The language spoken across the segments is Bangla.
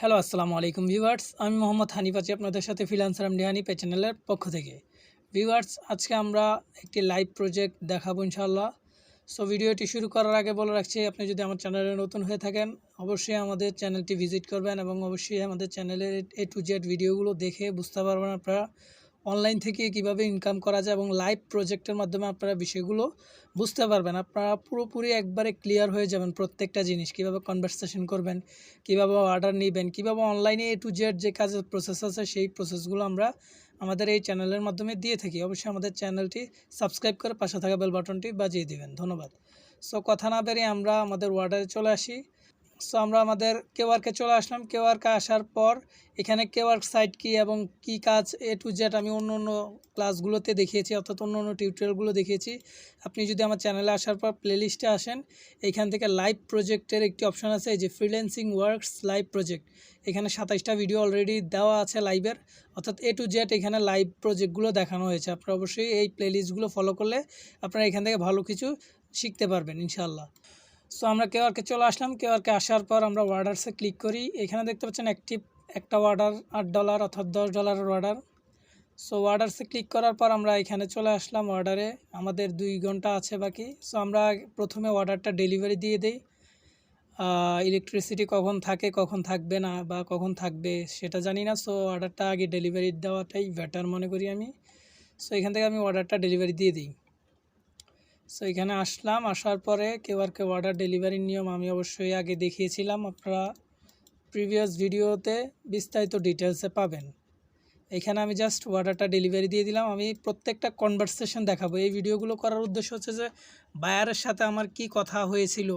হ্যালো আসসালামু আলাইকুম ভিউয়ার্স আমি মোহাম্মদ হানিফ আছি আপনাদের সাথে ফিলান্সার হানিফ এই চ্যানেলের পক্ষ থেকে। ভিউয়ার্স আজকে আমরা একটি লাইভ প্রজেক্ট দেখাবো ইনশাল্লাহ সো ভিডিওটি শুরু করার আগে বলে রাখছি, আপনি যদি আমার চ্যানেলে নতুন হয়ে থাকেন, অবশ্যই আমাদের চ্যানেলটি ভিজিট করবেন এবং অবশ্যই আমাদের চ্যানেলের এ টু জেড ভিডিওগুলো দেখে বুঝতে পারবেন আপনারা। অনলাইন থেকে কীভাবে ইনকাম করা যায় এবং লাইভ প্রজেক্টের মাধ্যমে আপনারা বিষয়গুলো বুঝতে পারবেন। আপনারা পুরোপুরি একবারে ক্লিয়ার হয়ে যাবেন প্রত্যেকটা জিনিস। কীভাবে কনভারসেশন করবেন, কীভাবে অর্ডার নেবেন, কীভাবে অনলাইনে এ টু জেড যে কাজের প্রসেস আছে, সেই প্রসেসগুলো আমরা আমাদের এই চ্যানেলের মাধ্যমে দিয়ে থাকি। অবশ্যই আমাদের চ্যানেলটি সাবস্ক্রাইব করে পাশে থাকা বেল বাটনটি বাজিয়ে দেবেন। ধন্যবাদ। সো কথা না বেরিয়ে আমরা আমাদের ওয়ার্ডারে চলে আসি। সো আমরা আমাদের কেওয়ার্কে চলে আসলাম। কেওয়ার্কে আসার পর এখানে কেওয়ার্ক সাইট কি এবং কি কাজ এ টু জেড আমি অন্য অন্য ক্লাসগুলোতে দেখিয়েছি, অর্থাৎ অন্য অন্য টিউটোরিয়ালগুলো দেখিয়েছি। আপনি যদি আমার চ্যানেলে আসার পর প্লেলিস্টে আসেন, এখান থেকে লাইভ প্রজেক্টের একটি অপশান আছে যে ফ্রিল্যান্সিং ওয়ার্কস লাইভ প্রজেক্ট এখানে সাতাইশটা ভিডিও অলরেডি দেওয়া আছে লাইভের অর্থাৎ এ টু জেড এখানে লাইভ প্রজেক্টগুলো দেখানো হয়েছে। আপনারা অবশ্যই এই প্লেলিস্টগুলো ফলো করলে আপনারা এখান থেকে ভালো কিছু শিখতে পারবেন ইনশাল্লাহ সো আমরা কেওয়ারকে চলে আসলাম। কেওয়ারকে আসার পর আমরা অর্ডারসে ক্লিক করি। এখানে দেখতে পাচ্ছেন অ্যাক্টিভ একটা অর্ডার আট ডলার অর্থাৎ দশ ডলারের অর্ডার সো অর্ডারসে ক্লিক করার পর আমরা এখানে চলে আসলাম অর্ডারে আমাদের দুই ঘণ্টা আছে বাকি। সো আমরা প্রথমে অর্ডারটা ডেলিভারি দিয়ে দিই। ইলেকট্রিসিটি কখন থাকে, কখন থাকবে না বা কখন থাকবে সেটা জানি না। সো অর্ডারটা আগে ডেলিভারি দেওয়াটাই বেটার মনে করি আমি। সো এখান থেকে আমি অর্ডারটা ডেলিভারি দিয়ে দিই। সো এখানে আসলাম, আসার পরে কেউ আর কেউ অর্ডার ডেলিভারির নিয়ম আমি অবশ্যই আগে দেখিয়েছিলাম। আপনারা প্রিভিয়াস ভিডিওতে বিস্তারিত ডিটেলসে পাবেন। এখানে আমি জাস্ট অর্ডারটা ডেলিভারি দিয়ে দিলাম। আমি প্রত্যেকটা কনভারসেশন দেখাবো। এই ভিডিওগুলো করার উদ্দেশ্য হচ্ছে যে বায়ারের সাথে আমার কি কথা হয়েছিল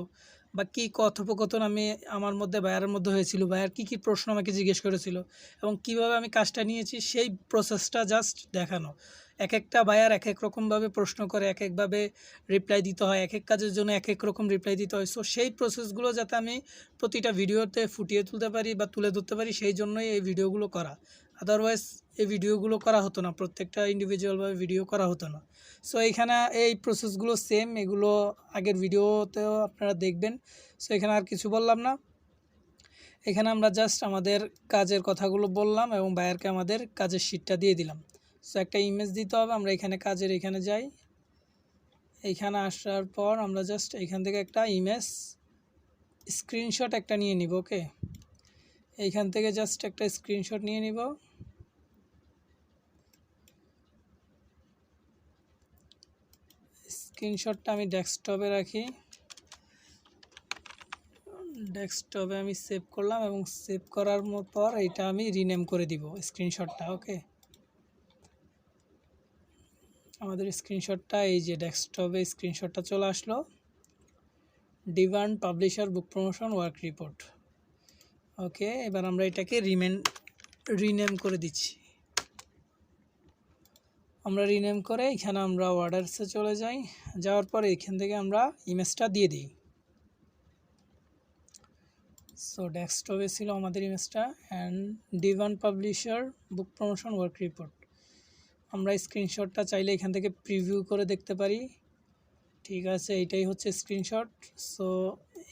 বা কী কথোপকথন আমি আমার মধ্যে বায়ারের মধ্যে হয়েছিল বায়ার কী কী প্রশ্ন আমাকে জিজ্ঞেস করেছিল এবং কীভাবে আমি কাজটা নিয়েছি, সেই প্রসেসটা জাস্ট দেখানো। এক একটা বায়ার এক এক রকমভাবে প্রশ্ন করে এক একভাবে রিপ্লাই দিতে হয় এক এক কাজের জন্য এক এক রকম রিপ্লাই দিতে হয়। সো সেই প্রসেসগুলো যাতে আমি প্রতিটা ভিডিওতে ফুটিয়ে তুলতে পারি বা তুলে ধরতে পারি, সেই জন্যই এই ভিডিওগুলো করা। আদারওয়াইজ এই ভিডিওগুলো করা হতো না, প্রত্যেকটা ইন্ডিভিজুয়ালভাবে ভিডিও করা হতো না। সো এইখানে এই প্রসেসগুলো সেম এগুলো আগের ভিডিওতেও আপনারা দেখবেন। সো এখানে আর কিছু বললাম না। এখানে আমরা জাস্ট আমাদের কাজের কথাগুলো বললাম এবং বায়ারকে আমাদের কাজের শিটটা দিয়ে দিলাম। সো একটা ইমেজ দিতে হবে, আমরা এখানে কাজের এখানে যাই। এইখানে আসার পর আমরা জাস্ট এখান থেকে একটা ইমেজ স্ক্রিনশট একটা নিয়ে নিব ওকে এইখান থেকে জাস্ট একটা স্ক্রিনশট নিয়ে নিব। স্ক্রিনশটটা আমি ডেস্কটপে রাখি। ডেস্কটপে আমি সেভ করলাম এবং সেভ করার পর এটা আমি রিনেম করে দিব স্ক্রিনশটটা ওকে আমাদের স্ক্রিনশটটা এই যে ডেস্কটপে স্ক্রিনশটটা চলে আসলো। Divan publisher book promotion work report okay এবার আমরা এটাকে রিমেন রিনেম করে দিচ্ছি। আমরা রিনেম করে এখানে আমরা অর্ডারসে চলে যাই। যাওয়ার পরে এখান থেকে আমরা ইমেজটা দিয়ে দিই। সো ডেস্কটপে ছিল আমাদের ইমেজটা and Divan publisher book promotion work report আমরা স্ক্রিনশটটা চাইলে এখান থেকে প্রিভিউ করে দেখতে পারি। ঠিক আছে এইটাই হচ্ছে স্ক্রিনশট সো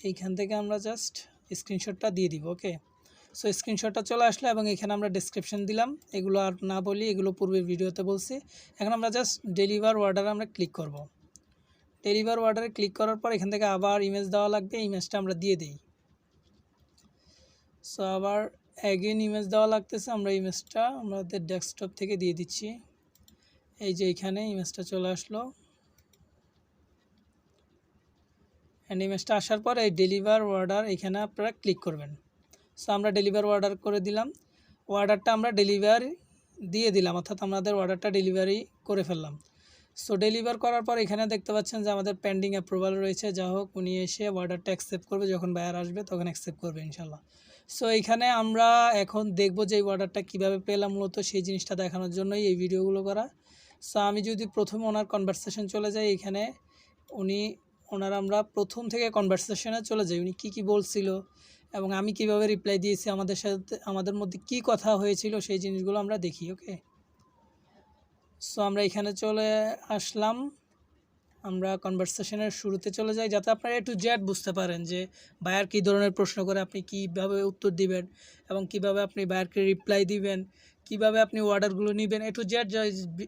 এইখান থেকে আমরা জাস্ট স্ক্রিনশটটা দিয়ে দিব ওকে সো স্ক্রিনশটটা চলে আসলো এবং এখানে আমরা ডিসক্রিপশন দিলাম। এগুলো আর না বলি, এগুলো পূর্বের ভিডিওতে বলছি। এখন আমরা জাস্ট ডেলিভার অর্ডারে আমরা ক্লিক করব। ডেলিভার অর্ডারে ক্লিক করার পর এখান থেকে আবার ইমেজ দেওয়া লাগবে ইমেজটা আমরা দিয়ে দিই। সো আবার অ্যাগেন ইমেজ দেওয়া লাগতেছে, আমরা ইমেজটা আমাদের ডেস্কটপ থেকে দিয়ে দিচ্ছি। এই যে এখানে ইমেজটা চলে আসলো। অ্যান্ড ইমেজটা আসার পর এই ডেলিভার অর্ডার এখানে আপনারা ক্লিক করবেন। সো আমরা ডেলিভার অর্ডার করে দিলাম। অর্ডারটা আমরা ডেলিভারি দিয়ে দিলাম, অর্থাৎ আমাদের অর্ডারটা ডেলিভারি করে ফেললাম। সো ডেলিভার করার পর এখানে দেখতে পাচ্ছেন যে আমাদের পেন্ডিং অ্যাপ্রুভাল রয়েছে। যা হোক, উনি এসে অর্ডারটা অ্যাকসেপ্ট করবে। যখন বায়ার আসবে, তখন অ্যাকসেপ্ট করবে ইনশাল্লাহ সো এখানে আমরা এখন দেখব যে এই অর্ডারটা কীভাবে পেলাম, মূলত সেই জিনিসটা দেখানোর জন্যই এই ভিডিওগুলো করা। সো আমি যদি প্রথমে ওনার কনভারসেশন চলে যাই এখানে, উনি, ওনার আমরা প্রথম থেকে কনভারসেশনে চলে যাই, উনি কী কী বলছিল এবং আমি কীভাবে রিপ্লাই দিয়েছি, আমাদের সাথে, আমাদের মধ্যে কি কথা হয়েছিল, সেই জিনিসগুলো আমরা দেখি ওকে সো আমরা এখানে চলে আসলাম। আমরা কনভারসেশনের শুরুতে চলে যাই, যাতে আপনারা একটু জেড বুঝতে পারেন যে বায়ার কী ধরনের প্রশ্ন করে আপনি কীভাবে উত্তর দিবেন এবং কীভাবে আপনি বায়ারকে রিপ্লাই দিবেন, কীভাবে আপনি অর্ডারগুলো নেবেন, একটু জেড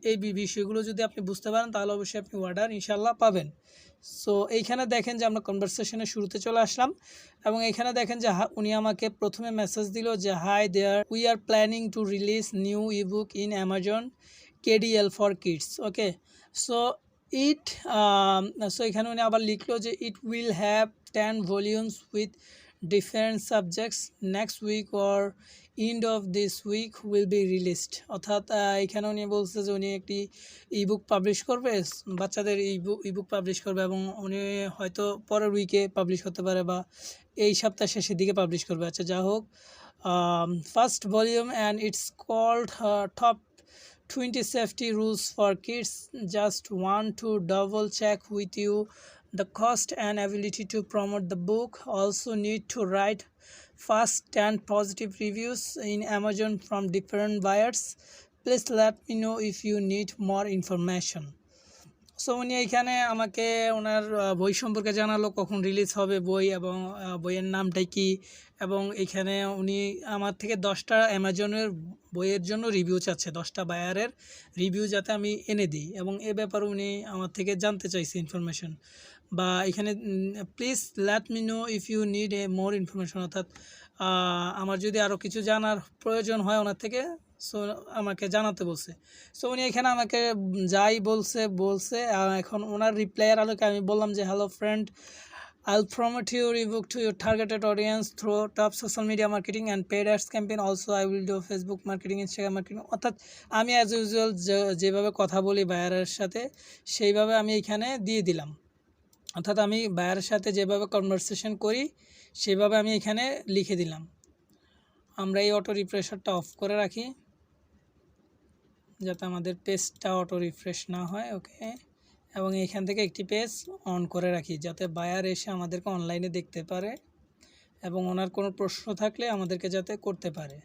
এই বিষয়গুলো যদি আপনি বুঝতে পারেন, তাহলে অবশ্যই আপনি অর্ডার ইনশাল্লাহ পাবেন। সো এইখানে দেখেন যে আমরা কনভারসেশনের শুরুতে চলে আসলাম এবং এখানে দেখেন যে উনি আমাকে প্রথমে মেসেজ দিল যে hi there we are planning to release new ebook in Amazon KDL for kids okay so it so এখানে উনি আবার লিখলো যে it will have ten volumes with different subjects next week or end of this week will be released অর্থাৎ এখানে উনি বলছে যে উনি একটি ইবুক পাবলিশ করবে, বাচ্চাদের ইবুক ইবুক পাবলিশ করবে এবং উনি হয়তো পরের উইকে পাবলিশ করতে পারে বা এই সপ্তাহ শেষের দিকে পাবলিশ করবে। আচ্ছা যা হোক first volume and it's called top 20 safety rules for kids just want to double check with you the cost and ability to promote the book also need to write fast and positive reviews in amazon from different buyers please let me know if you need more information so উনি এখানে আমাকে ওনার বই সম্পর্কে জানালো কখন রিলিজ হবে বই এবং বইয়ের নামটা কি এবং এখানে উনি আমার থেকে দশটা অ্যামাজনের বইয়ের জন্য রিভিউ চাচ্ছে, দশটা বায়ারের রিভিউ যাতে আমি এনে দিই। এবং এ ব্যাপারে উনি আমার থেকে জানতে চাইছে ইনফরমেশন বা এখানে please let me know if you need a more information অর্থাৎ আমার যদি আরও কিছু জানার প্রয়োজন হয় ওনার থেকে সো আমাকে জানাতে বলছে। সো উনি এখানে আমাকে যাই বলছে বলছে এখন ওনার রিপ্লাইয়ের আলোকে আমি বললাম যে hello friend I'll promote your ebook to your targeted audience through top social media marketing and paid ads campaign. Also, I will do Facebook marketing, Instagram marketing. অর্থাৎ আমি অ্যাজ ইউজুয়াল যেভাবে কথা বলি বায়ারের সাথে সেইভাবে আমি এখানে দিয়ে দিলাম অর্থাৎ আমি বায়ারের সাথে যেভাবে কনভারসেশন করি সেভাবে আমি এখানে লিখে দিলাম আমরা এই অটো রিফ্রেশারটা অফ করে রাখি যাতে আমাদের পেজটা অটো রিফ্রেশ না হয় ওকে এবং এখান থেকে একটি পেজ অন করে রাখি যাতে বায়ার এসে আমাদেরকে অনলাইনে দেখতে পারে এবং ওনার কোনো প্রশ্ন থাকলে আমাদেরকে যাতে করতে পারে।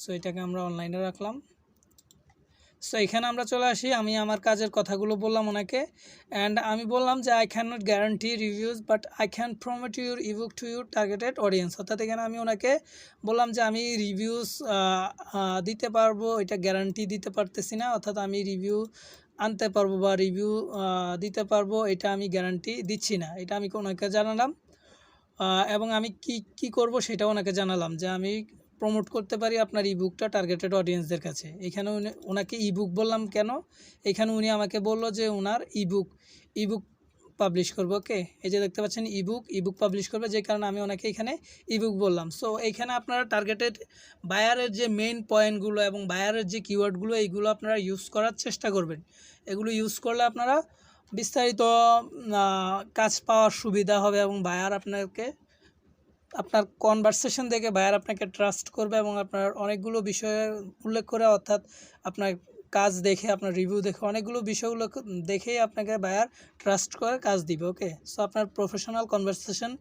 সো এটাকে আমরা অনলাইনে রাখলাম। সো এখানে আমরা চলে আসি। আমি আমার কাজের কথাগুলো বললাম ওনাকে। অ্যান্ড আমি বললাম যে I can not guarantee reviews but I can promote your ebook to your targeted audience অর্থাৎ এখানে আমি ওনাকে বললাম যে, আমি রিভিউস দিতে পারব, এটা গ্যারান্টি দিতে পারতেছি না। অর্থাৎ আমি রিভিউ আনতে পারব বা রিভিউ দিতে পারব, এটা আমি গ্যারান্টি দিচ্ছি না। এটা আমি ওনাকে জানালাম এবং আমি কি কি করব সেটা ওনাকে জানালাম যে আমি প্রমোট করতে পারি আপনার ইবুকটা টার্গেটেড অডিয়েন্সদের কাছে। এখানে উনি- ওনাকে ইবুক বললাম কেন? এখানে উনি আমাকে বলল যে ওনার ইবুক ইবুক পাবলিশ করব ওকে এই যে দেখতে পাচ্ছেন ইবুক ইবুক পাবলিশ করবে, যে কারণে আমি ওনাকে এখানে ইবুক বললাম। সো এইখানে আপনারা টার্গেটেড বায়ারের যে মেইন পয়েন্টগুলো এবং বায়ারের যে কিওয়ার্ডগুলো এইগুলো আপনারা ইউজ করার চেষ্টা করবেন। এগুলো ইউজ করলে আপনারা বিস্তারিত কাজ পাওয়ার সুবিধা হবে এবং বায়ার আপনাকে, আপনার কনভারসেশন দেখে বায়ার আপনাকে ট্রাস্ট করবে এবং আপনার অনেকগুলো বিষয়ে উল্লেখ করে, অর্থাৎ আপনার কাজ দেখে, আপনার রিভিউ দেখে, অনেকগুলো বিষয়গুলো দেখেই আপনাকে বায়ার ট্রাস্ট করে কাজ দিবে ওকে সো আপনার প্রফেশনাল কনভারসেশন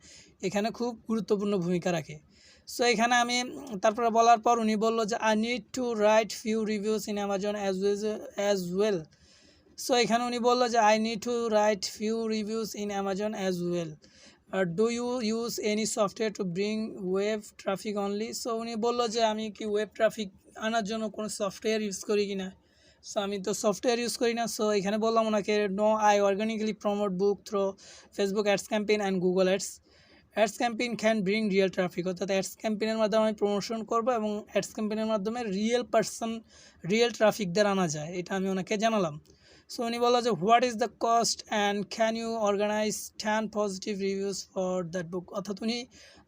এখানে খুব গুরুত্বপূর্ণ ভূমিকা রাখে। সো এখানে আমি, তারপরে বলার পর উনি বলল যে I need to write few reviews in Amazon as as well so এখানে উনি বলল যে I need to write few reviews in Amazon as well do you use any software to bring web traffic only so উনি বলল যে, আমি কি ওয়েব ট্রাফিক আনার জন্য কোনো সফটওয়্যার ইউজ করি কি না সো আমি তো সফটওয়্যার ইউজ করি না সো এখানে বললাম ওনাকে no I organically promote book through Facebook ads campaign and Google ads ads campaign can bring real traffic অর্থাৎ অ্যাডস ক্যাম্পেইনের মাধ্যমে আমি প্রমোশন করব এবং অ্যাডস ক্যাম্পেইনের মাধ্যমে রিয়েল পার্সন রিয়েল ট্রাফিকদের আনা যায়, এটা আমি ওনাকে জানালাম। সো উনি বলল যে what is the cost and can you organise ten positive reviews for that book অর্থাৎ উনি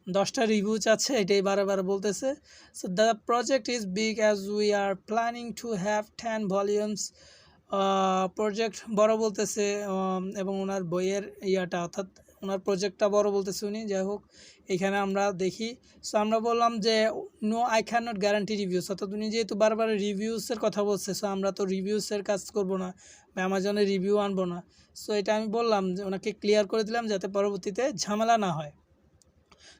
দশটা রিভিউ চাচ্ছে, এটাই বারে বলতেছে। So the project is big as we are planning to have ten volumes project বড় বলতেছে এবং ওনার বইয়ের ইয়াটা, অর্থাৎ ওনার প্রজেক্টটা বড় বলতেছে উনি, যাই হোক, এখানে আমরা দেখি। সো আমরা বললাম যে no I can not guarantee reviews অর্থাৎ উনি যেহেতু বারবার রিভিউসের কথা বলছে সো আমরা তো রিভিউসের কাজ করব না, বা অ্যামাজনে রিভিউ আনব না। সো এটা আমি বললাম যে, ওনাকে ক্লিয়ার করে দিলাম যাতে পরবর্তীতে ঝামেলা না হয়।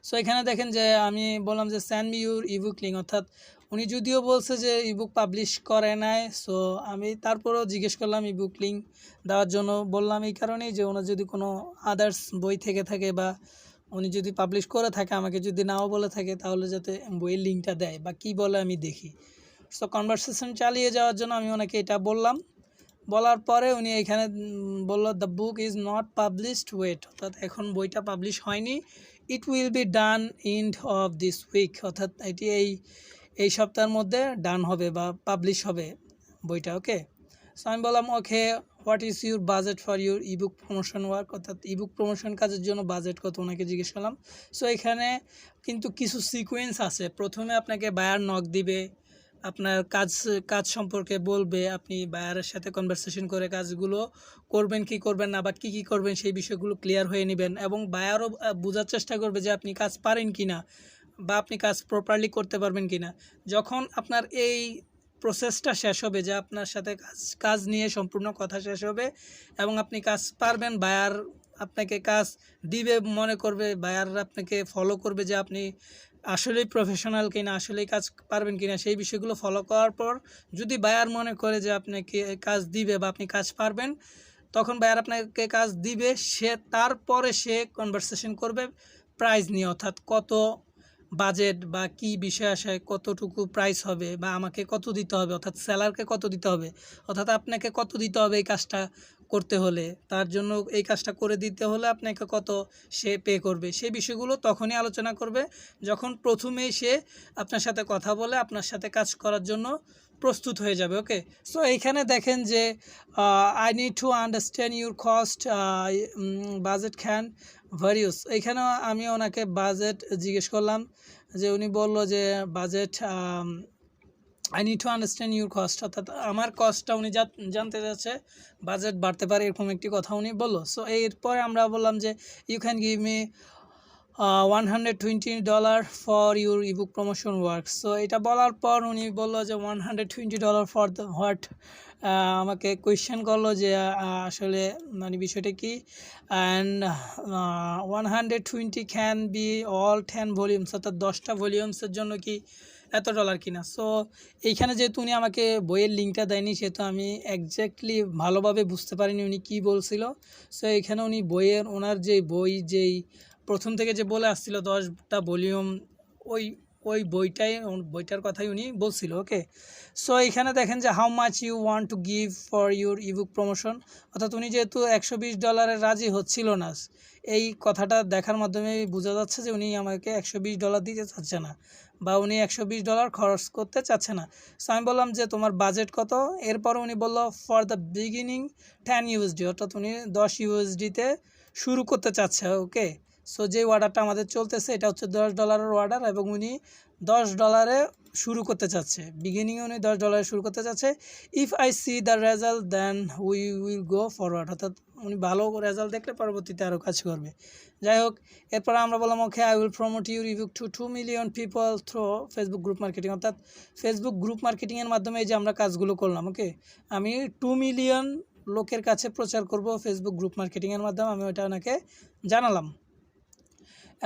সো এখানে দেখেন যে আমি বললাম যে send me your ebook link অর্থাৎ উনি যদিও বলছে যে ইবুক পাবলিশ করে নাই সো আমি তারপরেও জিজ্ঞেস করলাম ইবুক লিঙ্ক দেওয়ার জন্য। বললাম এই কারণেই যে ওনার যদি কোনো আদার্স বই থেকে থাকে বা উনি যদি পাবলিশ করে থাকে, আমাকে যদি নাও বলে থাকে, তাহলে যাতে বইয়ের লিঙ্কটা দেয় বা কি বলে আমি দেখি। সো কনভারসেশন চালিয়ে যাওয়ার জন্য আমি ওনাকে এটা বললাম। বলার পরে উনি এখানে বলল the book is not published yet অর্থাৎ এখন বইটা পাবলিশ হয়নি। It will be done end of this week অর্থাৎ এটি এই এই সপ্তাহের মধ্যে ডান হবে বা পাবলিশ হবে বইটা ওকে সো আমি বললাম okay what is your budget for your ebook promotion work অর্থাৎ ইবুক প্রমোশন কাজের জন্য বাজেট কত, ওনাকে জিজ্ঞেস করলাম। সো এখানে কিন্তু কিছু সিকোয়েন্স আছে। প্রথমে আপনাকে বায়ার নক দিবে আপনার কাজ কাজ সম্পর্কে বলবে, আপনি বায়ারের সাথে কনভারসেশন করে কাজগুলো করবেন, কি করবেন না, বা কী কী করবেন সেই বিষয়গুলো ক্লিয়ার হয়ে নেবেন এবং বায়ারও বোঝার চেষ্টা করবে যে আপনি কাজ পারেন কি না বা আপনি কাজ প্রপারলি করতে পারবেন কি না। যখন আপনার এই প্রসেসটা শেষ হবে যে আপনার সাথে কাজ কাজ নিয়ে সম্পূর্ণ কথা শেষ হবে এবং আপনি কাজ পারবেন, বায়ার আপনাকে কাজ দিবে, মনে করবে, বায়ার আপনাকে ফলো করবে যে আপনি আসলেই প্রফেশনাল কিনা, আসলেই কাজ পারবেন কিনা, সেই বিষয়গুলো ফলো করার পর যদি বায়ার মনে করে যে আপনাকে কাজ দিবে বা আপনি কাজ পারবেন, তখন বায়ার আপনাকে কাজ দিবে, সে তারপরে সে কনভারসেশন করবে প্রাইস নিয়ে, অর্থাৎ কত বাজেট বা কি বিষয় আসে, কতটুকু প্রাইস হবে বা আমাকে কত দিতে হবে, অর্থাৎ স্যালারকে কত দিতে হবে, অর্থাৎ আপনাকে কত দিতে হবে এই কাজটা করতে হলে, তার জন্য এই কাজটা করে দিতে হলে আপনাকে কত সে পে করবে সেই বিষয়গুলো তখনই আলোচনা করবে, যখন প্রথমেই সে আপনার সাথে কথা বলে, আপনার সাথে কাজ করার জন্য প্রস্তুত হয়ে যাবে ওকে সো এইখানে দেখেন যে I need to understand your cost budget can various এইখানেও আমি ওনাকে বাজেট জিজ্ঞেস করলাম, যে উনি বলল যে budget I need to understand your cost অর্থাৎ আমার কস্টটা উনি জানতে চাচ্ছে বাজেট বাড়তে পারে, এরকম একটি কথা উনি বলল। সো এরপরে আমরা বললাম যে you can give me one hundred twenty dollar for your ebook promotion work so এটা বলার পর উনি বলল যে one hundred twenty dollar for the what আমাকে কোয়েশ্চেন করল যে আসলে মানে বিষয়টা কি? And one hundred twenty can be all ten volumes অর্থাৎ দশটা ভলিউমসের জন্য কি এত ডলার কিনা। সো এইখানে যেহেতু উনি আমাকে বইয়ের লিঙ্কটা দেয়নি, সেহেতু আমি একজ্যাক্টলি ভালোভাবে বুঝতে পারিনি উনি কী বলছিল। সো এখানে উনি বইয়ের, ওনার যে বই, যেই প্রথম থেকে যে বলে আসছিল দশটা ভলিউম ওই ওই বইটাই বইটার কথাই উনি বলছিল ওকে সো এখানে দেখেন যে how much you want to give for your ebook promotion অর্থাৎ উনি যেহেতু একশো বিশ ডলারের রাজি হচ্ছিল না, এই কথাটা দেখার মাধ্যমে বোঝা যাচ্ছে যে উনি আমাকে একশো বিশ ডলার দিতে চাচ্ছে না। বা উনি একশো বিশ ডলার খরচ করতে চাচ্ছে না। সো আমি বললাম যে, তোমার বাজেট কত? এরপর উনি বলল for the beginning ten USD অর্থাৎ উনি দশ ইউএসডিতে শুরু করতে চাচ্ছে ওকে সো যে অর্ডারটা আমাদের চলতেছে, এটা হচ্ছে দশ ডলারের অর্ডার এবং উনি দশ ডলারে শুরু করতে চাচ্ছে। বিগিনিংয়ে উনি দশ ডলারে শুরু করতে চাচ্ছে। If I see the result then we will go forward অর্থাৎ উনি ভালো রেজাল্ট দেখলে পরবর্তীতে আরও কাজ করবে। যাই হোক, এরপর আমরা বললাম okay I will promote your review to two million people through Facebook group marketing অর্থাৎ ফেসবুক গ্রুপ মার্কেটিংয়ের মাধ্যমে এই যে আমরা কাজগুলো করলাম ওকে আমি টু মিলিয়ন লোকের কাছে প্রচার করব ফেসবুক গ্রুপ মার্কেটিংয়ের মাধ্যমে, আমি ওটা ওনাকে জানালাম।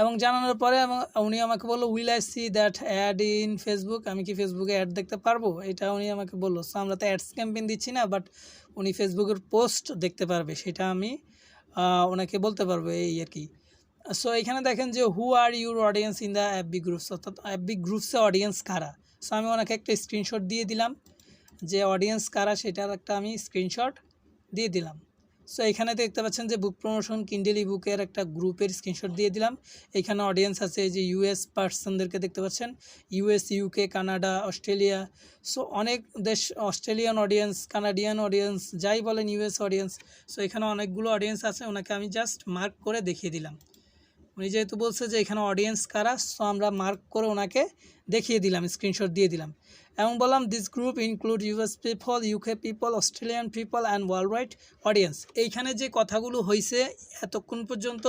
এবং জানানোর পরে উনি আমাকে বলল will I see that ad in Facebook আমি কি ফেসবুকে অ্যাড দেখতে পারব? এটা উনি আমাকে বলল। সো আমরা তো অ্যাডস ক্যাম্পেইন দিচ্ছি না বাট উনি ফেসবুকের পোস্ট দেখতে পারবে, সেটা আমি ওনাকে বলতে পারব এই আর কি। সো এখানে দেখেন যে who are your audience in the অ্যাপবি groups অর্থাৎ অ্যাপবি গ্রুপসে অডিয়েন্স কারা? সো আমি ওনাকে একটা স্ক্রিনশট দিয়ে দিলাম, যে অডিয়েন্স কারা, সেটার একটা আমি স্ক্রিনশট দিয়ে দিলাম। সো এখানে দেখতে পাচ্ছেন যে বুক প্রমোশন কিন্ডেলি বুকের একটা গ্রুপের স্ক্রিনশট দিয়ে দিলাম। এখানে অডিয়েন্স আছে যে ইউএস পার্সনদেরকে দেখতে পাচ্ছেন। US UK Canada Australia so অনেক দেশ অস্ট্রেলিয়ান অডিয়েন্স কানাডিয়ান অডিয়েন্স যাই বলেন ইউএস অডিয়েন্স সো এখানে অনেকগুলো অডিয়েন্স আছে, ওনাকে আমি জাস্ট মার্ক করে দেখিয়ে দিলাম। উনি যেহেতু বলছে যে এখানে অডিয়েন্স কারা সো আমরা মার্ক করে ওনাকে দেখিয়ে দিলাম স্ক্রিনশট দিয়ে দিলাম। এবং বললাম this group include US people UK people Australian people and world wide audience এইখানে যে কথাগুলো হয়েছে এতক্ষণ পর্যন্ত,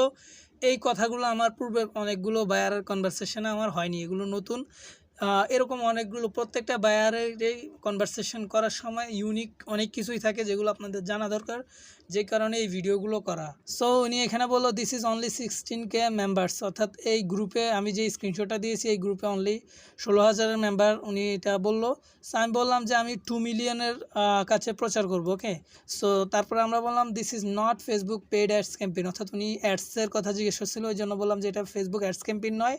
এই কথাগুলো আমার পূর্বে অনেকগুলো বায়ারের কনভারসেশনে আমার হয়নি। এগুলো নতুন। এরকম অনেকগুলো, প্রত্যেকটা বায়ারের কনভারসেশন করার সময় ইউনিক অনেক কিছুই থাকে যেগুলো আপনাদের জানা দরকার। যে কারণে এই ভিডিওগুলো করা। সো উনি এখানে বলল this is only sixteen K members অর্থাৎ এই গ্রুপে আমি যে স্ক্রিনশটটা দিয়েছি, এই গ্রুপে অনলি ষোলো হাজারের মেম্বার উনি এটা বলল। সো আমি বললাম যে আমি টু মিলিয়নের কাছে প্রচার করব ওকে সো তারপরে আমরা বললাম this is not Facebook paid ads campaign অর্থাৎ উনি অ্যাডসের কথা জিজ্ঞেস করছিল, ওই জন্য বললাম যে এটা ফেসবুক অ্যাডস ক্যাম্পেইন নয়,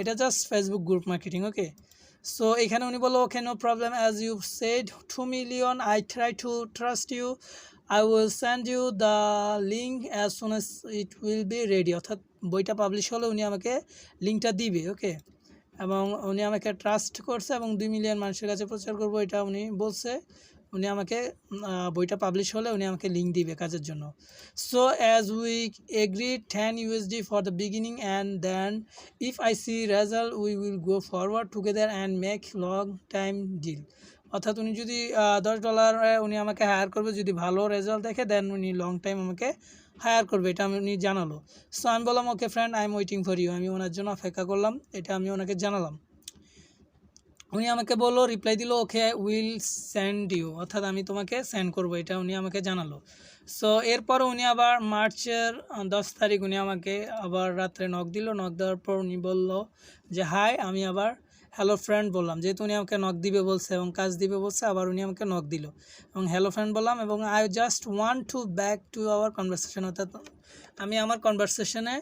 এটা just Facebook group marketing okay so এখানে উনি বলল okay no problem as you said two million I try to trust you I will send you the link as soon as it will be ready অর্থাৎ বইটা পাবলিশ হলে উনি আমাকে লিঙ্কটা দিবে ওকে এবং উনি আমাকে ট্রাস্ট করছে এবং দুই মিলিয়ন মানুষের কাছে প্রচার করব, এটা উনি বলছে। উনি আমাকে বইটা পাবলিশ হলে উনি আমাকে লিঙ্ক দিবে কাজের জন্য। So as we agree ten USD for the beginning and then if I see result we will go forward together and make long time deal অর্থাৎ উনি যদি দশ ডলার উনি আমাকে হায়ার করবে, যদি ভালো রেজাল্ট দেখে দেন উনি লং টাইম আমাকে হায়ার করবে, এটা আমি, উনি জানালো। সো আমি বললাম okay friend I am waiting for you আমি ওনার জন্য অপেক্ষা করলাম, এটা আমি ওনাকে জানালাম। উনি আমাকে বলল রিপ্লাই দিল ওকে উইল সেন্ড ইউ অর্থাৎ আমি তোমাকে সেন্ড করব, এটা উনি আমাকে জানালো। সো এরপর উনি আবার মার্চের দশ তারিখ উনি আমাকে আবার রাত্রে নখ দিল। নখ দেওয়ার পর উনি বলল যে হাই আমি আবার হ্যালো ফ্রেন্ড বললাম। যেহেতু উনি আমাকে নক দিবে বলছে এবং কাজ দিবে বলছে, আবার উনি আমাকে নক দিল। এবং হ্যালো ফ্রেন্ড বললাম এবং I just want to back to our conversation অর্থাৎ আমি আমার কনভারসেশনে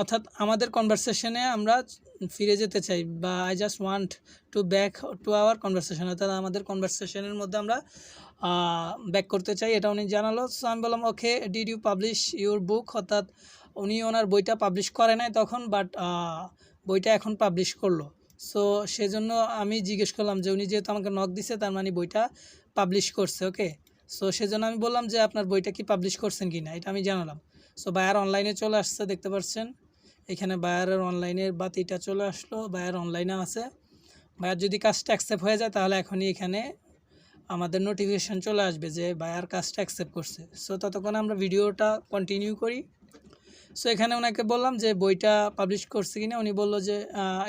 অর্থাৎ আমাদের কনভারসেশনে আমরা ফিরে যেতে চাই বা I just want to back to our conversation অর্থাৎ আমাদের কনভারসেশনের মধ্যে আমরা ব্যাক করতে চাই। এটা উনি জানালো। সো আমি বললাম okay did you publish your book অর্থাৎ উনি ওনার বইটা পাবলিশ করে নাই তখন বাট বইটা এখন পাবলিশ করল। সো সেজন্য আমি জিজ্ঞেস করলাম যে উনি যেহেতু আমাকে নক দিছে, তার মানে বইটা পাবলিশ করছে ওকে সো সেজন্য আমি বললাম যে আপনার বইটা কি পাবলিশ করছেন কি না এটা আমি জানালাম। সো বায়ার অনলাইনে চলে আসছে, দেখতে পাচ্ছেন। এখানে বায়ারের অনলাইনের বাতিটা চলে আসলো বায়ার অনলাইনে আছে। বায়ার যদি কাজটা অ্যাকসেপ্ট হয়ে যায়, তাহলে এখনই এখানে আমাদের নোটিফিকেশান চলে আসবে যে বায়ার কাজটা অ্যাকসেপ্ট করছে। সো ততক্ষণ আমরা ভিডিওটা কন্টিনিউ করি। সো এখানে ওনাকে বললাম যে বইটা পাবলিশ করছে কিনা। উনি বলল যে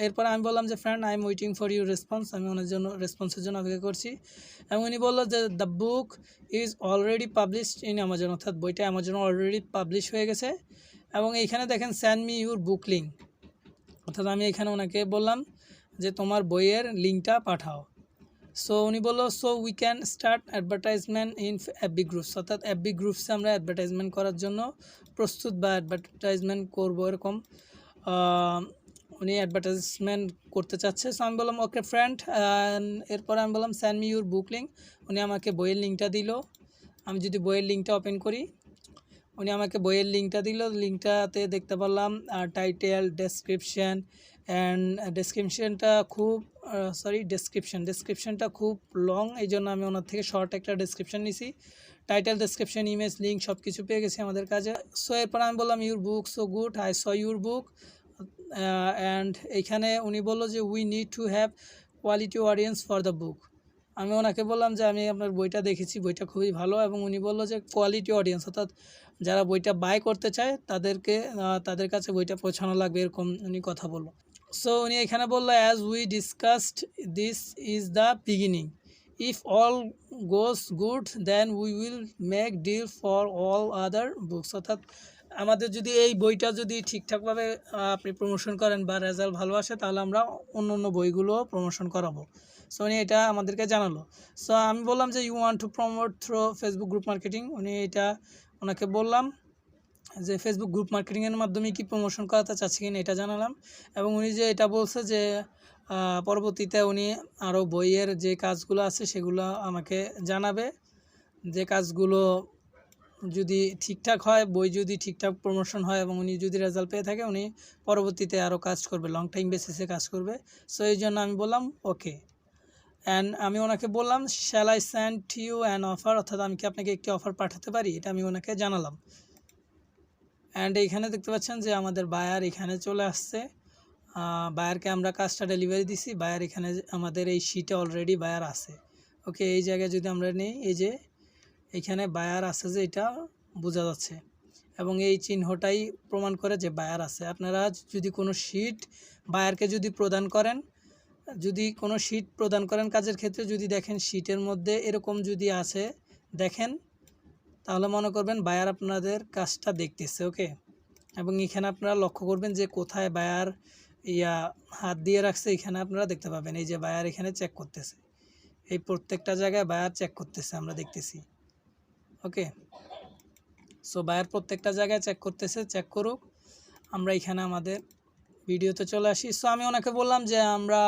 এরপর আমি বললাম যে friend I am waiting for your response আমি ওনার জন্য রেসপন্সের জন্য অপেক্ষা করছি। এবং উনি বলল যে the book is already published in Amazon অর্থাৎ বইটা অ্যামাজন অলরেডি পাবলিশ হয়ে গেছে। এবং এইখানে দেখেন send me your book link অর্থাৎ আমি এখানে ওনাকে বললাম যে, তোমার বইয়ের লিঙ্কটা পাঠাও। সো উনি বলল so we can start advertisement in অ্যাপবি groups অর্থাৎ অ্যাপবি গ্রুপসে আমরা অ্যাডভার্টাইজমেন্ট করার জন্য প্রস্তুত বা অ্যাডভার্টাইজমেন্ট করব এরকম উনি অ্যাডভার্টাইজমেন্ট করতে চাচ্ছে। সো আমি বললাম ওকে ফ্রেন্ড এরপর আমি বললাম send me your book link উনি আমাকে বইয়ের লিঙ্কটা দিল। আমি যদি বইয়ের লিঙ্কটা ওপেন করি, উনি আমাকে বইয়ের লিঙ্কটা দিল। লিঙ্কটাতে দেখতে পারলাম টাইটেল ডেসক্রিপশন অ্যান্ড ডেসক্রিপশনটা খুব সরি ডেসক্রিপশন ডেসক্রিপশনটা খুব লং এই জন্য আমি ওনার থেকে শর্ট একটা ডেসক্রিপশন নিছি। টাইটেল ডেসক্রিপশন ইমেজ লিঙ্ক সব কিছু পেয়ে গেছি আমাদের কাছে সো এরপর আমি বললাম your book so good I saw your book and এইখানে উনি বলল যে we need to have quality audience for the book আমি ওনাকে বললাম যে, আমি আপনার বইটা দেখেছি, বইটা খুবই ভালো। এবং উনি বলল যে কোয়ালিটি অডিয়েন্স অর্থাৎ যারা বইটা বাই করতে চায়, তাদেরকে তাদের কাছে বইটা পৌঁছানো লাগবে, এরকম উনি কথা বলল। সো উনি এখানে বলল as we discussed this is the beginning if all goes good then we will make deal for all other books অর্থাৎ আমাদের যদি এই বইটা যদি ঠিকঠাকভাবে আপনি প্রমোশন করেন বা রেজাল্ট ভালো আসে, তাহলে আমরা অন্য অন্য বইগুলো প্রমোশন করাবো। সো উনি এটা আমাদেরকে জানালো। সো আমি বললাম যে you want to promote through Facebook group marketing উনি এটা ওনাকে বললাম যে ফেসবুক গ্রুপ মার্কেটিংয়ের মাধ্যমে কি প্রমোশন করাতে চাচ্ছে কিনা? এটা জানালাম। এবং উনি যে এটা বলছে যে পরবর্তীতে উনি আরও বইয়ের যে কাজগুলো আছে সেগুলো আমাকে জানাবে। যে কাজগুলো যদি ঠিকঠাক হয়, বই যদি ঠিকঠাক প্রমোশন হয় এবং উনি যদি রেজাল্ট পেয়ে থাকে, উনি পরবর্তীতে আরও কাজ করবে লং টাইম বেসিসে কাজ করবে। সো এই জন্য আমি বললাম ওকে অ্যান্ড আমি ওনাকে বললাম shall I send you an offer অর্থাৎ আমি কি আপনাকে একটি অফার পাঠাতে পারি? এটা আমি ওনাকে জানালাম। অ্যান্ড এইখানে দেখতে পাচ্ছেন যে আমাদের বায়ার এখানে চলে আসছে। বায়ারকে আমরা কাজটা ডেলিভারি দিছি। বায়ার এখানে আমাদের এই শিটে অলরেডি বায়ার আছে। ওকে এই জায়গায় যদি আমরা নিই, এই যে, এখানে বায়ার আছে যে, এটা বোঝা যাচ্ছে। এবং এই চিহ্নটাই প্রমাণ করে যে বায়ার আছে। আপনারা যদি কোনো শিট বায়ারকে যদি প্রদান করেন, যদি কোনো শিট প্রদান করেন কাজের ক্ষেত্রে, যদি দেখেন শিটের মধ্যে এরকম যদি আছে, দেখেন, তাহলে মনে করবেন বায়ার আপনাদের কাজটা দেখতেছে। ওকে এবং এখানে আপনারা লক্ষ্য করবেন যে কোথায় বায়ার ইয়া হাত দিয়ে রাখছে, এখানে আপনারা দেখতে পাবেন, এই যে বায়ার এখানে চেক করতেছে। এই প্রত্যেকটা জায়গায় বায়ার চেক করতেছে, আমরা দেখতেছি। ওকে সো বায়ার প্রত্যেকটা জায়গায় চেক করতেছে চেক করুক। আমরা এখানে আমাদের ভিডিওতে চলে আসি। সো আমি ওনাকে বললাম যে আমরা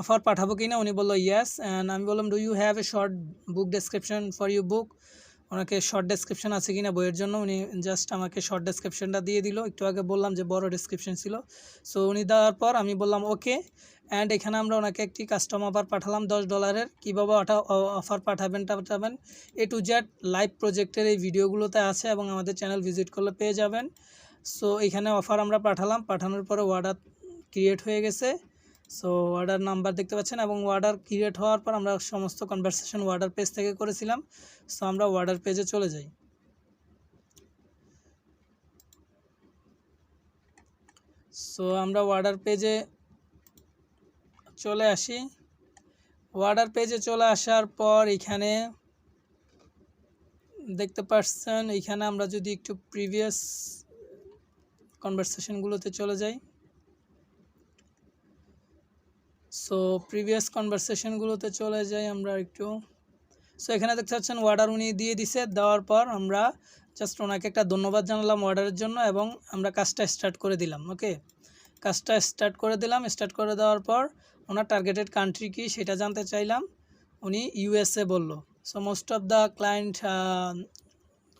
অফার পাঠাবো কি না উনি বলল ইয়েস অ্যান্ড আমি বললাম do you have a short book description for you book ওনাকে শর্ট ডেসক্রিপশন আছে কি না বইয়ের জন্য, উনি জাস্ট আমাকে শর্ট ডেসক্রিপশনটা দিয়ে দিল। একটু আগে বললাম যে বড় ডেসক্রিপশন ছিল। সো উনি দেওয়ার পর আমি বললাম ওকে অ্যান্ড এখানে আমরা ওনাকে একটি কাস্টম অফার পাঠালাম, দশ ডলারের কীভাবে ওটা অফার পাঠাবেন পাঠাবেন? এ টু জেড লাইভ প্রজেক্টের এই ভিডিওগুলোতে আছে এবং আমাদের চ্যানেল ভিজিট করলে পেয়ে যাবেন। সো এখানে অফার আমরা পাঠালাম। পাঠানোর পরে অর্ডার ক্রিয়েট হয়ে গেছে। সো অর্ডার নাম্বার দেখতে পাচ্ছেন এবং অর্ডার ক্রিয়েট হওয়ার পর আমরা সমস্ত কনভারসেশন অর্ডার পেজ থেকে করেছিলাম। সো আমরা অর্ডার পেজে চলে যাই। সো আমরা অর্ডার পেজে চলে আসি। অর্ডার পেজে চলে আসার পর এখানে দেখতে পাচ্ছেন, এখানে আমরা যদি একটু প্রিভিয়াস কনভারসেশনগুলোতে চলে যাই। সো প্রিভিয়াস কনভারসেশনগুলোতে চলে যাই আমরা একটু সো এখানে দেখতে পাচ্ছেন অর্ডার উনি দিয়ে দিছে, দেওয়ার পর আমরা জাস্ট ওনাকে একটা ধন্যবাদ জানালাম অর্ডারের জন্য এবং আমরা কাজটা স্টার্ট করে দিলাম ওকে কাজটা স্টার্ট করে দিলাম স্টার্ট করে দেওয়ার পর ওনার টার্গেটেড কান্ট্রি কি সেটা জানতে চাইলাম। উনি ইউএসএ বলল। So most of the client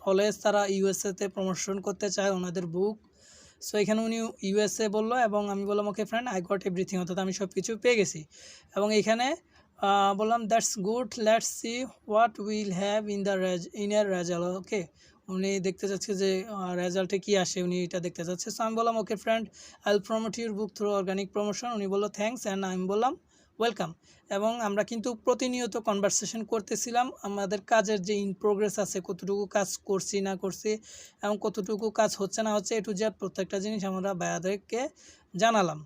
always তারা ইউএসএতে প্রমোশন করতে চায়, ওনাদের বুক সো এখানে উনি ইউএসএ বলল এবং আমি বললাম okay friend I got everything অর্থাৎ আমি সব কিছু পেয়ে গেছি। এবং এখানে বললাম that's good let's see what will have in the raise in এর রেজাল্ট ওকে উনি দেখতে চাচ্ছে যে রেজাল্টে কী আসে, উনি এটা দেখতে চাচ্ছে। সো আমি বললাম okay friend I will promote your book through organic promotion উনি বলল থ্যাংকস অ্যান্ড আমি বললাম ওয়েলকাম এবং আমরা কিন্তু প্রতিনিয়ত কনভারসেশন করতেছিলাম আমাদের কাজের যে ইন প্রোগ্রেস আছে, কতটুকু কাজ করছি, না করছি, এবং কতটুকু কাজ হচ্ছে, না হচ্ছে এটু জেড প্রত্যেকটা জিনিস আমরা বায়াদেরকে জানালাম।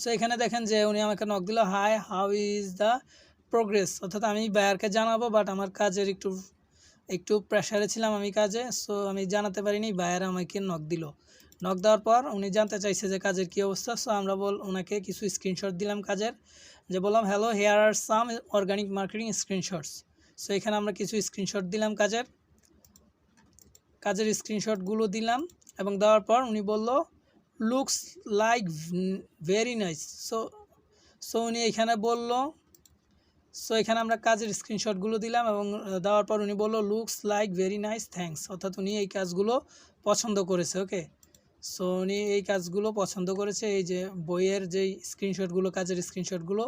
সো এখানে দেখেন যে উনি আমাকে নক দিল hi how is the progress অর্থাৎ আমি বায়ারকে জানাব বাট আমার কাজের একটু একটু প্রেশারে ছিলাম আমি কাজে সো আমি জানাতে পারিনি বায়ার আমাকে নক দিল। নক দেওয়ার পর উনি জানতে চাইছে যে কাজের কী অবস্থা সো আমরা বল ওনাকে কিছু স্ক্রিনশট দিলাম কাজের। যে বললাম hello here are some organic marketing screenshots so এখানে আমরা কিছু স্ক্রিনশট দিলাম কাজের। কাজের স্ক্রিনশটগুলো দিলাম এবং দেওয়ার পর উনি বলল looks like very nice so so উনি এখানে বলল সো এখানে আমরা কাজের স্ক্রিনশটগুলো দিলাম এবং দেওয়ার পর উনি বলল looks like very nice thanks অর্থাৎ উনি এই কাজগুলো পছন্দ করেছে ওকে সো উনি এই কাজগুলো পছন্দ করেছে, এই যে বইয়ের যেই স্ক্রিনশটগুলো কাজের স্ক্রিনশটগুলো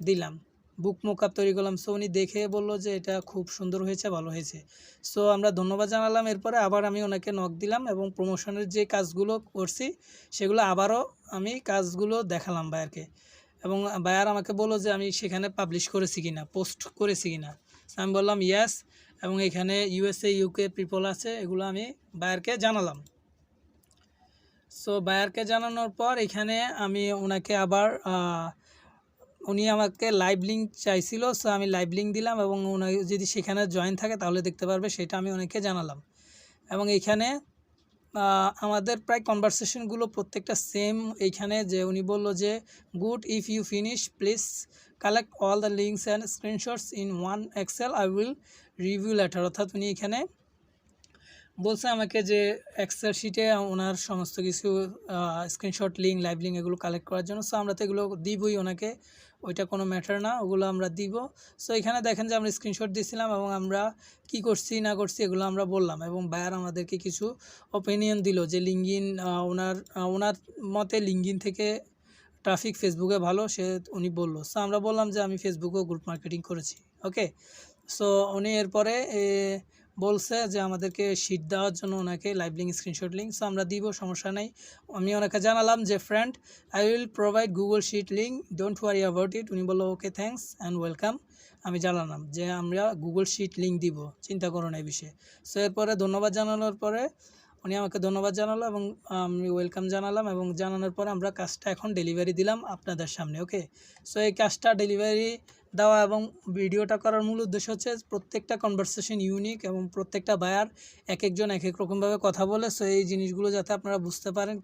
দিলাম। বুক মোকআপ তৈরি করলাম। সো উনি দেখে বলল যে এটা খুব সুন্দর হয়েছে, ভালো হয়েছে। সো আমরা ধন্যবাদ জানালাম। এরপরে আবার আমি ওনাকে নক দিলাম এবং প্রমোশনের যে কাজগুলো করছি, সেগুলো আবারও আমি কাজগুলো দেখালাম বায়ারকে এবং বায়ার আমাকে বলল যে আমি সেখানে পাবলিশ করেছি কিনা পোস্ট করেছি কিনা। আমি বললাম ইয়াস এবং এখানে ইউএসএ ইউকে পিপল আছে, এগুলো আমি বায়ারকে জানালাম। সো বায়ারকে জানানোর পর এখানে আমি ওনাকে আবার উনি আমাকে লাইভ লিঙ্ক চাইছিল সো আমি লাইভ লিঙ্ক দিলাম এবং উনি যদি সেখানে জয়েন থাকে তাহলে দেখতে পারবে সেটা আমি ওনাকে জানালাম। এবং এইখানে আহ, আমাদের প্রায় কনভারসেশনগুলো প্রত্যেকটা সেম এইখানে যে উনি বলল যে good if you finish please collect all the links and screenshots in one excel I will review later অর্থাৎ উনি এখানে বলছে আমাকে যে এক্সেল শিটে ওনার সমস্ত কিছু স্ক্রিনশট লিঙ্ক লাইভ লিঙ্ক এগুলো কালেক্ট করার জন্য। সো আমরা তো এগুলো দিবই ওনাকে। ওইটা কোনো ম্যাটার না, ওগুলো আমরা দিব। সো এখানে দেখেন যে আমরা স্ক্রিনশট দিয়েছিলাম এবং আমরা কি করছি, না করছি এগুলো আমরা বললাম এবং বায়ার আমাদেরকে কিছু ওপিনিয়ন দিল যে লিঙ্গিন ওনার ওনার মতে লিঙ্গিন থেকে ট্রাফিক ফেসবুকে ভালো, সে উনি বলল। সো আমরা বললাম যে আমি ফেসবুকেও গ্রুপ মার্কেটিং করেছি। ওকে সো উনি এরপরে বলছে যে আমাদেরকে শিট দেওয়ার জন্য ওনাকে live link screenshot link so আমরা দিব, সমস্যা নেই। আমি ওনাকে জানালাম যে friend I will provide Google sheet link don't worry about it উনি বলল ওকে থ্যাঙ্কস অ্যান্ড ওয়েলকাম আমি জানালাম যে, আমরা গুগল শিট লিঙ্ক দিব, চিন্তা করো না এই বিষয়ে। সো এরপরে ধন্যবাদ জানানোর পরে উনি আমাকে ধন্যবাদ জানালো এবং আমি ওয়েলকাম জানালাম এবং জানানোর পরে আমরা কাজটা এখন ডেলিভারি দিলাম আপনাদের সামনে ওকে সো এই কাজটা ডেলিভারি দেওয়া এবং ভিডিওটা করার মূল উদ্দেশ্য হচ্ছে প্রত্যেকটা কনভারসেশন ইউনিক এবং প্রত্যেকটা বায়ার এক একজন এক এক রকমভাবে কথা বলে। সো এই জিনিসগুলো যাতে আপনারা বুঝতে পারেন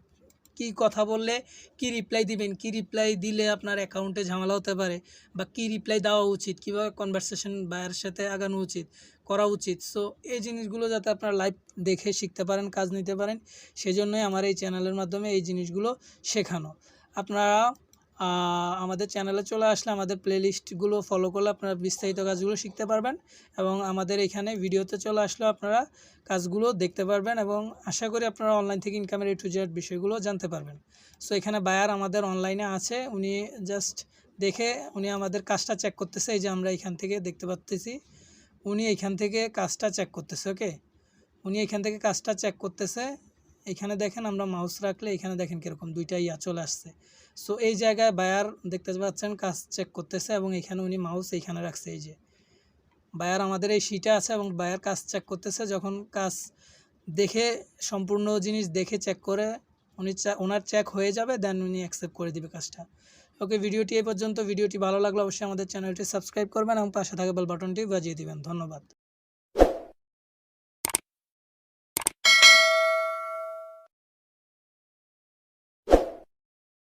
কি কথা বললে, কি রিপ্লাই দিবেন, কি রিপ্লাই দিলে আপনার অ্যাকাউন্টে ঝামেলা হতে পারে বা কি রিপ্লাই দেওয়া উচিত, কীভাবে কনভারসেশন বায়ার সাথে আগানো উচিত, করা উচিত। সো এই জিনিসগুলো যাতে আপনারা লাইভ দেখে শিখতে পারেন, কাজ নিতে পারেন, সেজন্যই আমার এই চ্যানেলের মাধ্যমে এই জিনিসগুলো শেখানো। আপনারা আমাদের চ্যানেলে চলে আসলে আমাদের প্লেলিস্টগুলো ফলো করলে আপনারা বিস্তারিত কাজগুলো শিখতে পারবেন এবং আমাদের এখানে ভিডিওতে চলে আসলেও আপনারা কাজগুলো দেখতে পারবেন এবং আশা করি আপনারা অনলাইন থেকে ইনকামের এ টু জেড বিষয়গুলো জানতে পারবেন। সো এখানে বায়ার আমাদের অনলাইনে আছে, উনি জাস্ট দেখে উনি আমাদের কাজটা চেক করতেছে, এই যে আমরা এখান থেকে দেখতে পাচ্তেছি উনি এখান থেকে কাজটা চেক করতেছে ওকে উনি এখান থেকে কাজটা চেক করতেছে, এখানে দেখেন আমরা মাউস রাখলে এখানে দেখেন কীরকম দুইটা ইয়া চলে আসছে। সো এই জায়গায় বায়ার দেখতে পাচ্ছেন, কাজ চেক করতেছে এবং এখানে উনি মাউস এইখানে রাখছে, এই যে। বায়ার আমাদের এই শিটে আছে এবং বায়ার কাজ চেক করতেছে, যখন কাজ দেখে, সম্পূর্ণ জিনিস দেখে চেক করে, উনি ওনার চেক হয়ে যাবে দেন উনি অ্যাকসেপ্ট করে দিবে কাজটা। ওকে ভিডিওটি এই পর্যন্ত। ভিডিওটি ভালো লাগলে অবশ্যই আমাদের চ্যানেলটি সাবস্ক্রাইব করবেন এবং পাশে থাকা বেল বাটনটি বাজিয়ে দিবেন। ধন্যবাদ।